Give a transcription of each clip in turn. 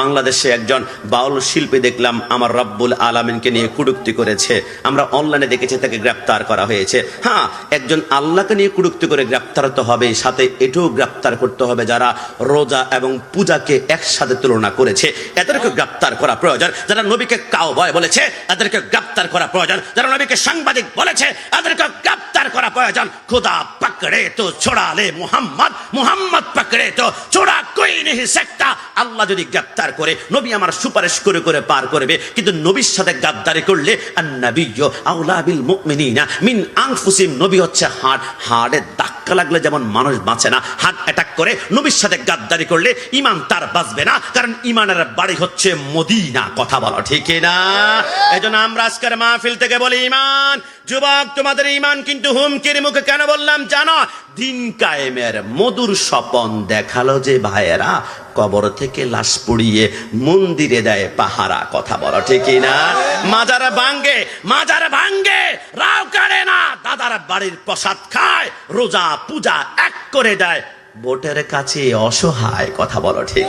বাংলাদেশে একজন বাউল শিল্পী দেখলাম, আমার রব্বুল আলমিনকে নিয়ে কুড়ুক্তি করেছে। আমরা অনলাইনে দেখেছি, তাকে গ্রেপ্তার করা হয়েছে। হ্যাঁ একজন আল্লাহকে নিয়ে কুড়ুক্তি করে গ্রেপ্তার তো হবেই, সাথে এটাও গ্রেপ্তার করতে হবে যারা রোজা এবং পূজাকে একসাথে তুলনা করেছে। এদেরকে গ্রেপ্তার করা প্রয়োজন। যারা নবীকে কাউ বলেছে এদেরকে গ্রেপ্তার করা প্রয়োজন। যারা নবীকে সাংবাদিক বলেছে এদেরকে গ্রেপ্তার করা প্রয়োজন। খুদা পাকড়ে তো ছোড়ালে মোহাম্মদ মোহাম্মদ পাকড়ে তো ছোড়া কই নেহি সেক্টা আল্লাহ যদি গ্রেপ্তার করে, নবী আমার সুপারিশ করে করে পার করবে, কিন্তু নবীর সাথে গাদ্দারি করলে আন্নাবিয়্য আউলা বিল মুকমিনা মিন আংফুসিম নবী হচ্ছে হাড় হাড়ে ধাক্কা লাগলে যেমন মানুষ বাঁচে না হার্ট অ্যাটাক করে, নবীর সাথে গাদ্দারি করলে ইমান তার বাঁচবে না, কারণ ইমানের বাড়ি হচ্ছে মদিনা, কথা বলো ঠিক না এজন্য আমরা আজকের মাহফিল থেকে বলি ইমান যুবক, তোমাদের ইমান কিন্তু হুমকির মুখে কেন বললাম জানো? দিন কায়েমের মধুর স্বপন দেখাল যে ভাইয়েরা কবর থেকে লাশ পুড়িয়ে মন্দিরে দেয় পাহারা, কথা বলো ঠিক না মাজার ভাঙ্গে মাজার ভাঙ্গে, রাও কাড়ে না দাদার বাড়ির প্রসাদ খায় রোজা পূজা এক করে দেয়। ভোটের কাছে অসহায় কথা বলো ঠিক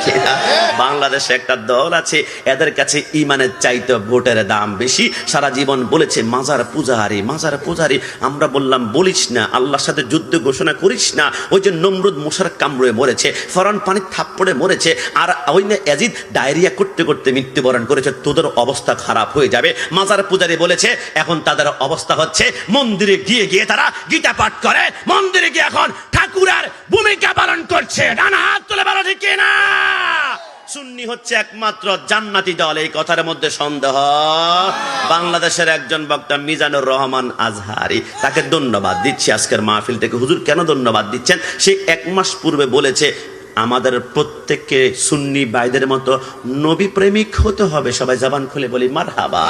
বাংলাদেশে একটা দল আছে, এদের কাছে ইমানের চাইতে ভোটের দাম বেশি। সারা জীবন বলেছে, মাজার পূজারি মাজার পূজারি। আমরা বললাম, বলিস না, আল্লাহর সাথে যুদ্ধ ঘোষণা করিস না। ওই যে নমরুদ মশার কামড়ে মরেছে, ফরন পানির থাপ্পড়ে মরেছে, আর ওই না এজিদ ডায়রিয়া করতে করতে মৃত্যুবরণ করেছে। তোদের অবস্থা খারাপ হয়ে যাবে। মাজার পূজারি বলেছে, এখন তাদের অবস্থা হচ্ছে, মন্দিরে গিয়ে গিয়ে তারা গীতা পাঠ করে। মন্দিরে গিয়ে এখন ঠাকুরের ভূমিকা পালন করছে। ডানা হাত তুলে বলো ঠিক না সুন্নি হচ্ছে একমাত্র জান্নাতি দল, এই কথার মধ্যে সন্দেহ। বাংলাদেশের একজন বক্তা, মিজানুর রহমান আজহারি, তাকে ধন্যবাদ দিচ্ছি আজকের মাহফিল থেকে। হুজুর কেন ধন্যবাদ দিচ্ছেন? সে এক মাস পূর্বে বলেছে, আমাদের প্রত্যেককে সুন্নি বাইদের মতো নবী প্রেমিক হতে হবে। সবাই জবান খুলে বলি মার হাবা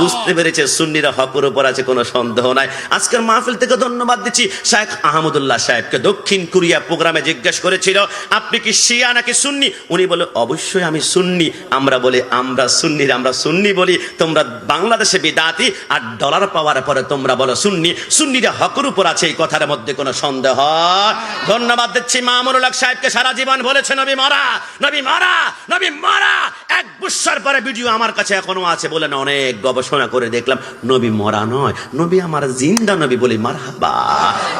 বুঝতে পেরেছে, সুন্নিরা হকের উপর আছে, কোনো সন্দেহ নাই। আজকের মাহফিল থেকে ধন্যবাদ দিচ্ছি শাহেখ আহমদুল্লাহ সাহেবকে। দক্ষিণ কোরিয়া প্রোগ্রামে জিজ্ঞেস করেছিল, আপনি কি শিয়া নাকি সুন্নি? উনি বলে, অবশ্যই আমি সুন্নি। আমরা বলি, আমরা সুন্নির, আমরা সুন্নি বলি। তোমরা বাংলাদেশে বিদাতি আর ডলার পাওয়ার পরে তোমরা বলো সুন্নি। সুন্নিরা হকের উপর আছে, এই কথার মধ্যে কোনো সন্দেহ? ধন্যবাদ দিচ্ছি মামুনুল হক সাহেবকে। সারা জীবন বলেছে নবী মারা নবী মারা নবী মারা। এক বুসার পরে ভিডিও আমার কাছে এখনও আছে বলে না অনেক গবেষণা করে দেখলাম, নবী মরা নয়, নবী আমার জিন্দা নবী বলি মারা হাবা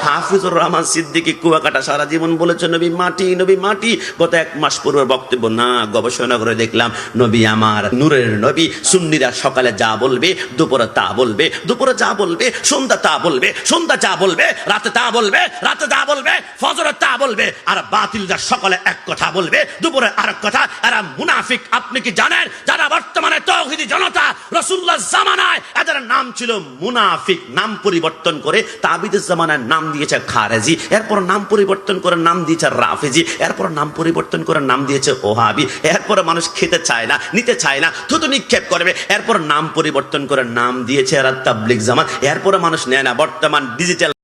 হাফিজুর রহমান সিদ্দিকি কুয়াকাটা সারা জীবন বলেছে নবী মাটি নবী মাটি। গত এক মাস পূর্বের বক্তব্য, না, গবেষণা করে দেখলাম, নবী আমার নূরের নবী, সুন্নিরা সকালে যা বলবে, দুপুরে তা বলবে, দুপুরে যা বলবে, সন্ধ্যা তা বলবে, সন্ধ্যা যা বলবে, রাতে তা বলবে, রাতে তা বলবে, ফজরে তা বলবে, আর বাতিলরা সকালে এক কথা বলবে, দুপুরে আরেক কথা। এরা মুনাফিক, আপনি কি জানেন? যারা বর্তমানে তৌহিদি জনতা রসুল্লাহ জামানায়, এদের নাম ছিল মুনাফিক, নাম পরিবর্তন করে তাবিদের জামানায় নাম দিয়েছে খারেজি, এরপর নাম পরিবর্তন করে নাম দিয়েছে রাফেজি, এরপর নাম পরিবর্তন করে নাম দিয়েছে ওহাবি, এরপর মানুষ খেতে চায় না, নিতে চায় না, থুতু নিক্ষেপ করবে, এরপর নাম পরিবর্তন করে নাম দিয়েছে এরা তাবলিক জামাত, এরপরে মানুষ নেয় না, বর্তমান ডিজিটাল